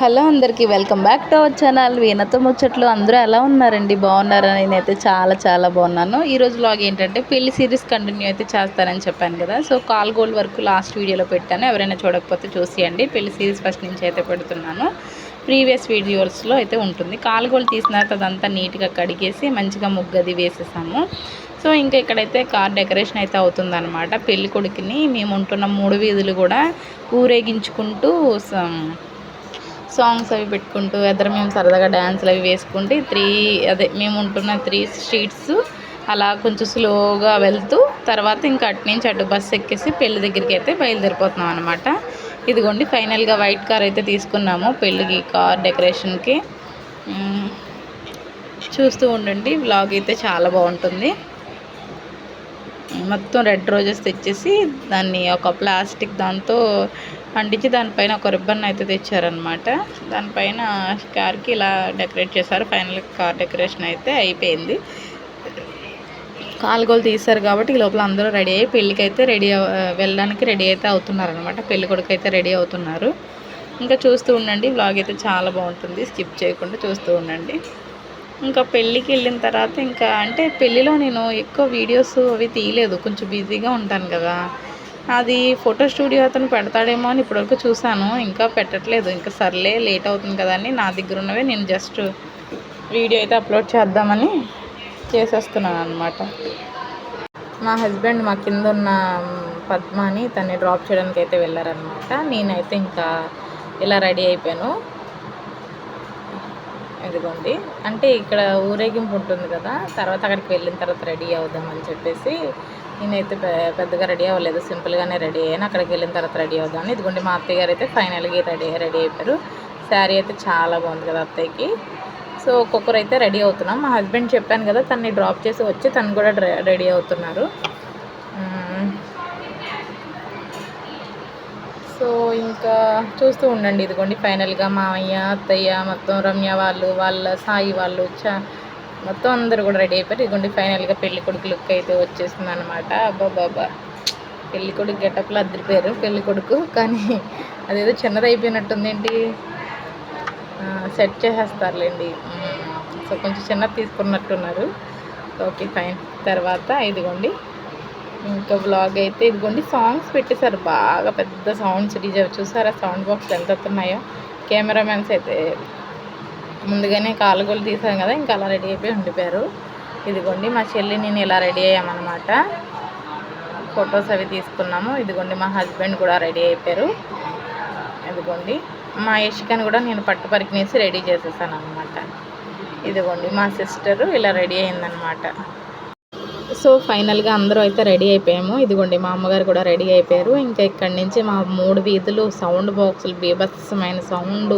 Hello అందరికీ welcome back to our channel. వీణతో ముచ్చట్లు అందరూ ఎలా ఉన్నారండి? బాగున్నారా? నేనైతే చాలా చాలా బాగున్నాను. ఈరోజు లాగ్ ఏంటంటే పెళ్ళి సిరీస్ కంటిన్యూ అయితే చేస్తానని చెప్పాను కదా. సో కాల్ గోల్డ్ వరకు లాస్ట్ వీడియోలో పెట్టాను. ఎవరైనా చూడకపోతే చూసేయండి. పెళ్ళి సిరీస్ ఫస్ట్ నుంచి అయితే పెడుతున్నాను. ప్రీవియస్ వీడియోస్లో అయితే ఉంటుంది. కాల్ తీసిన తర్వాత అదంతా నీట్గా కడిగేసి మంచిగా ముగ్గది వేసేసాము. సో ఇంకా ఇక్కడైతే కార్ డెకరేషన్ అయితే అవుతుందన్నమాట. పెళ్ళి కొడుకుని మేము ఉంటున్న మూడు వీధులు కూడా ఊరేగించుకుంటూ సాంగ్స్ అవి పెట్టుకుంటూ ఇద్దరు మేము సరదాగా డ్యాన్స్లు అవి వేసుకుంటే త్రీ అదే మేము ఉంటున్న త్రీ స్ట్రీట్స్ అలా కొంచెం స్లోగా వెళ్తూ తర్వాత ఇంకా అటు నుంచి అటు బస్సు ఎక్కేసి పెళ్ళి దగ్గరికి అయితే బయలుదేరిపోతున్నాం అనమాట ఇదిగోండి ఫైనల్గా వైట్ కార్ అయితే తీసుకున్నాము పెళ్ళికి కార్ డెకరేషన్కి చూస్తూ ఉండండి బ్లాగ్ అయితే చాలా బాగుంటుంది. మొత్తం రెడ్ రోజెస్ తెచ్చేసి దాన్ని ఒక ప్లాస్టిక్ దాంతో అంటించి దానిపైన ఒక రిబ్బన్ అయితే తెచ్చారనమాట దానిపైన కార్కి ఇలా డెకరేట్ చేశారు. ఫైనల్ కార్ డెకరేషన్ అయితే అయిపోయింది. కాలుగోలు తీశారు కాబట్టి ఈ లోపల అందరూ రెడీ అయ్యి పెళ్ళికి అయితే రెడీ వెళ్ళడానికి రెడీ అయితే అవుతున్నారనమాట పెళ్ళి కొడుకు అయితే రెడీ అవుతున్నారు. ఇంకా చూస్తూ ఉండండి. వ్లాగ్ అయితే చాలా బాగుంటుంది. స్కిప్ చేయకుండా చూస్తూ ఉండండి. ఇంకా పెళ్ళికి వెళ్ళిన తర్వాత ఇంకా అంటే పెళ్ళిలో నేను ఎక్కువ వీడియోస్ అవి తీయలేదు. కొంచెం బిజీగా ఉంటాను కదా. అది ఫోటో స్టూడియో అతను పెడతాడేమో అని ఇప్పటివరకు చూశాను. ఇంకా పెట్టట్లేదు. ఇంకా సర్లే లేట్ అవుతుంది కదా అని నా దగ్గర ఉన్నవే నేను జస్ట్ వీడియో అయితే అప్లోడ్ చేద్దామని చేసేస్తున్నాను అనమాట మా హస్బెండ్ మా కింద ఉన్న పద్మాని తన్ని డ్రాప్ చేయడానికి అయితే వెళ్ళారనమాట నేనైతే ఇంకా ఇలా రెడీ అయిపోయాను. ఇదిగోండి. అంటే ఇక్కడ ఊరేగింపు ఉంటుంది కదా తర్వాత అక్కడికి వెళ్ళిన తర్వాత రెడీ అవుదామని చెప్పేసి నేనైతే పెద్దగా రెడీ అవ్వలేదు. సింపుల్గానే రెడీ అయ్యాను. అక్కడికి వెళ్ళిన తర్వాత రెడీ అవుదామని. ఇదిగోండి మా అత్తయ్య గారు అయితే ఫైనల్గా రెడీ రెడీ అయిపోయారు. శారీ అయితే చాలా బాగుంది కదా అత్తయ్యకి. సో ఒక్కొక్కరు అయితే రెడీ అవుతున్నాం. మా హస్బెండ్ చెప్పాను కదా తన్ని డ్రాప్ చేసి వచ్చి తను కూడా రెడీ అవుతున్నారు. సో ఇంకా చూస్తూ ఉండండి. ఇదిగోండి ఫైనల్గా మామయ్య అత్తయ్య మొత్తం రమ్య వాళ్ళు వాళ్ళ సాయి వాళ్ళు చా మొత్తం అందరూ కూడా రెడీ అయిపోయారు. ఇదిగోండి ఫైనల్గా పెళ్ళి కొడుకు లుక్ అయితే వచ్చేసింది అనమాట అబ్బాబాబా పెళ్ళి కొడుకు గెటప్లో అద్దరిపోయారు పెళ్ళి కొడుకు. కానీ అదేదో చిన్నది అయిపోయినట్టుంది ఏంటి? సెట్ చేసేస్తారులేండి. సో కొంచెం చిన్నది తీసుకున్నట్టున్నారు. ఓకే ఫైన్ తర్వాత ఇదిగోండి ఇంకా బ్లాగ్ అయితే ఇదిగోండి సాంగ్స్ పెట్టేశారు. బాగా పెద్ద సౌండ్స్ డీజే చూసారా సౌండ్ బాక్స్ ఎంత వస్తున్నాయో కెమెరామెన్స్ అయితే ముందుగానే కాలుగోలు తీసాం కదా ఇంకా అలా రెడీ అయిపోయి ఉండిపోయారు. ఇదిగోండి మా చెల్లి నేను ఇలా రెడీ అయ్యామన్నమాట. ఫొటోస్ అవి తీసుకున్నాము. ఇదిగోండి మా హస్బెండ్ కూడా రెడీ అయిపోయారు. ఇదిగోండి మా యశికని కూడా నేను పట్టు పరికినేసి రెడీ చేసేసాను అనమాట ఇదిగోండి మా సిస్టరు ఇలా రెడీ అయిందనమాట సో ఫైనల్గా అందరూ అయితే రెడీ అయిపోయాము. ఇదిగోండి మా అమ్మగారు కూడా రెడీ అయిపోయారు. ఇంకా ఇక్కడి నుంచి మా మూడు వీధులు సౌండ్ బాక్సులు బీభత్సమైన సౌండ్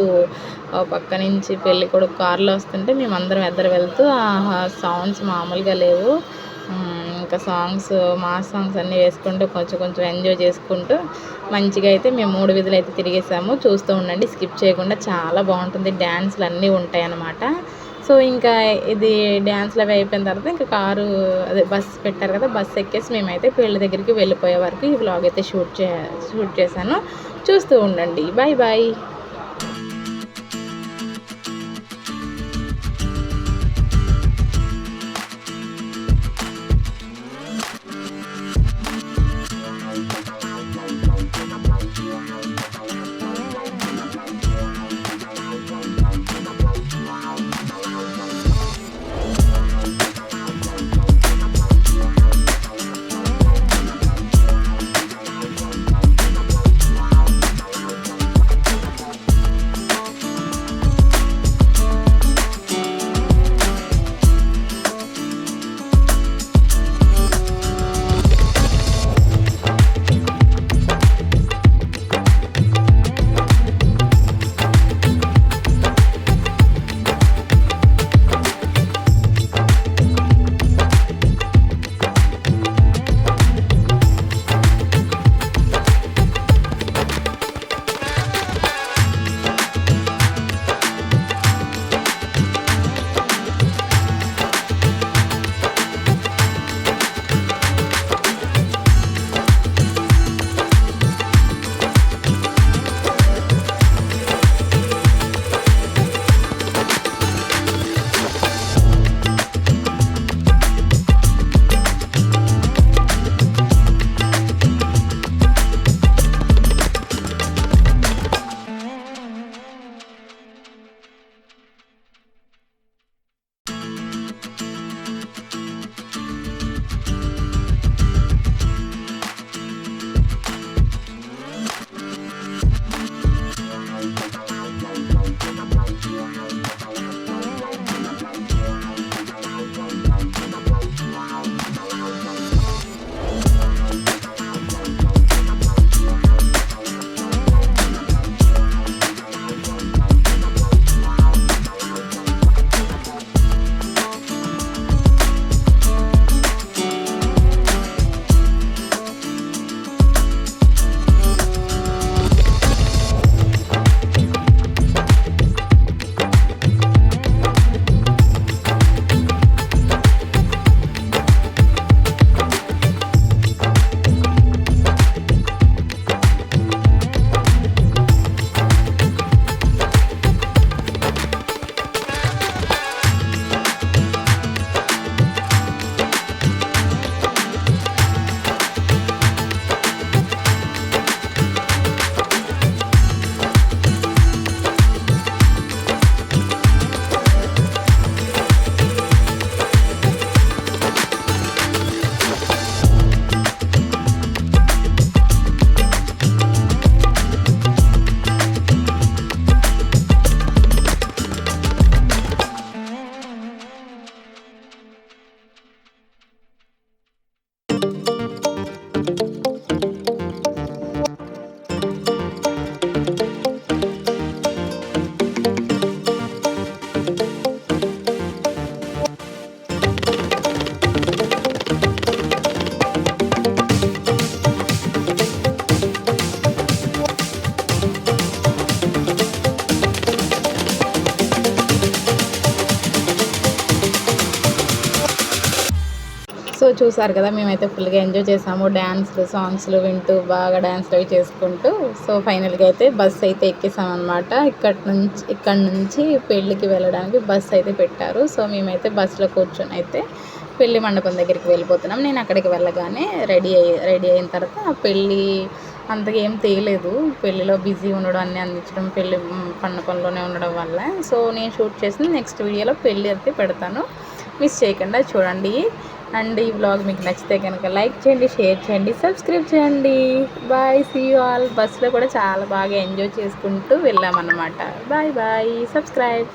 పక్క నుంచి పెళ్ళి కొడుకు కార్లో వస్తుంటే మేమందరం ఇద్దరు వెళ్తూ ఆ సౌండ్స్ మామూలుగా లేవు. ఇంకా సాంగ్స్ మా సాంగ్స్ అన్నీ వేసుకుంటూ కొంచెం కొంచెం ఎంజాయ్ చేసుకుంటూ మంచిగా అయితే మేము మూడు వీధులు అయితే తిరిగేసాము. చూస్తూ ఉండండి స్కిప్ చేయకుండా చాలా బాగుంటుంది. డ్యాన్స్లు అన్నీ ఉంటాయి అన్నమాట సో ఇంకా ఇది డ్యాన్స్లు అవి అయిపోయిన తర్వాత ఇంకా కారు అదే బస్ పెట్టారు కదా బస్ ఎక్కేసి మేమైతే పెళ్ళి దగ్గరికి వెళ్ళిపోయే వరకు ఈ వ్లాగ్ అయితే షూట్ చే షూట్ చేశాను. చూస్తూ ఉండండి. బాయ్ బాయ్ చూసారు కదా మేమైతే ఫుల్గా ఎంజాయ్ చేసాము. డ్యాన్స్లు సాంగ్స్లు వింటూ బాగా డ్యాన్స్లు అవి చేసుకుంటూ సో ఫైనల్గా అయితే బస్ అయితే ఎక్కేసామన్నమాట. ఇక్కడ నుంచి ఇక్కడ నుంచి పెళ్ళికి వెళ్ళడానికి బస్ అయితే పెట్టారు. సో మేమైతే బస్సులో కూర్చొని అయితే పెళ్ళి మండపం దగ్గరికి వెళ్ళిపోతున్నాం. నేను అక్కడికి వెళ్ళగానే రెడీ అయ్యి రెడీ అయిన తర్వాత ఆ పెళ్ళి అంతగా ఏం తేలేదు. పెళ్ళిలో బిజీ ఉండడం అన్నీ అందించడం పెళ్ళి పండపంలోనే ఉండడం వల్ల. సో నేను షూట్ చేసింది నెక్స్ట్ వీడియోలో పెళ్ళి అయితే పెడతాను. మిస్ చేయకుండా చూడండి. అండ్ ఈ బ్లాగ్ మీకు నచ్చితే కనుక లైక్ చేయండి షేర్ చేయండి సబ్స్క్రైబ్ చేయండి. బాయ్ సీ యూ ఆల్ బస్సులో కూడా చాలా బాగా ఎంజాయ్ చేసుకుంటూ వెళ్ళామన్నమాట. Bye bye subscribe